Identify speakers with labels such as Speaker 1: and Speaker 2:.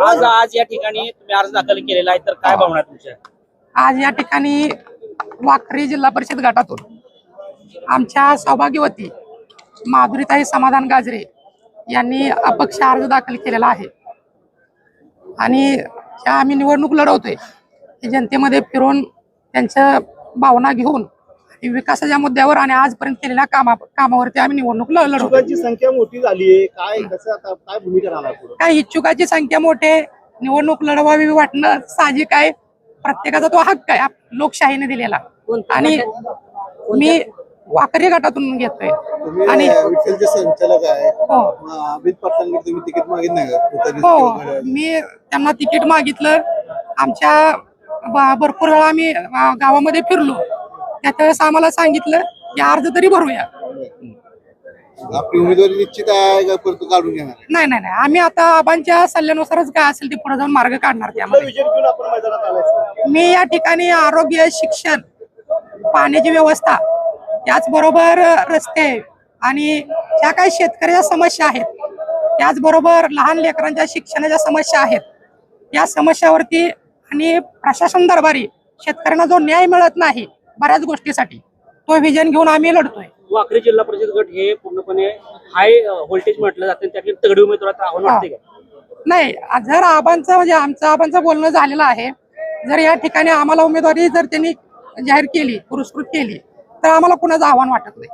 Speaker 1: आज आज या ठिकाणी तुम्ही अर्ज दाखल केलेला आहे तर काय भावना तुमच्या?
Speaker 2: आज या ठिकाणी वाखरी जिल्हा परिषद गटातून आमच्या सौभाग्यवती माधुरीताई समाधान गाजरे यांनी अपक्ष अर्ज दाखल केलेला आहे. आणि ह्या आम्ही निवडणूक लढवतोय जनतेमध्ये फिरून त्यांच्या भावना घेऊन विकासाच्या मुद्द्यावर आणि आजपर्यंत केलेल्या कामा कामावरती आम्ही निवडणूक ल- लढवतोय
Speaker 3: इच्छुकांची संख्या मोठी झालीये काय कसं काय भूमिका राहणार
Speaker 2: काय इच्छुकाची संख्या मोठे निवडणूक लढवावी वाटणं साहजिक आहे. प्रत्येकाचा तो हक्क आहे. लोकशाहीने दिलेला. आणि मी वाकरी गटातून घेतोय. आणि
Speaker 3: अं, विठ्ठलचे संचालक आहे.
Speaker 2: हो.
Speaker 3: मग अमित पाटलांकडे तुम्ही तिकीट मागितलं नाही का? तुतारी
Speaker 2: हो? मी त्यांना तिकीट मागितलं. आमच्या भरपूर वेळा आम्ही गावामध्ये फिरलो. त्यावेळेस आम्हाला सांगितलं की अर्ज तरी भरूया.
Speaker 3: आपली उमेदवारी निश्चित आहे का परत काढून घेणार आहे?
Speaker 2: नाही नाही नाही. आम्ही आता आबांच्या सल्ल्यानुसारच काय असेल ते पुढे जाऊन मार्ग काढणार त्यामध्ये.
Speaker 3: विजय घेऊन आपण मैदानात आलाय
Speaker 2: मी या ठिकाणी आरोग्य शिक्षण पाण्याची व्यवस्था त्याचबरोबर रस्ते आणि ज्या काही शेतकऱ्याच्या समस्या आहेत त्याचबरोबर लहान लेकरांच्या शिक्षणाच्या समस्या आहेत या समस्यावरती आणि प्रशासन दरबारी शेतकऱ्यांना जो न्याय मिळत नाही बऱ्याच गोष्टीसाठी. तो विजन घेऊन आम्ही लढतोय.
Speaker 1: वाखरी जिल्हा परिषद गट हे पूर्णपणे हाय व्होल्टेज म्हटलं जाते त्यातले तगडी उमेदवाराचं आव्हान वाटते का?
Speaker 2: नाही जर आबांचं म्हणजे आमचं आबांचं बोलणं झालेलं आहे जर या ठिकाणी आम्हाला उमेदवारी जर त्यांनी जाहीर केली पुरस्कृत केली तर आम्हाला कुणाचं आव्हान वाटत नाही.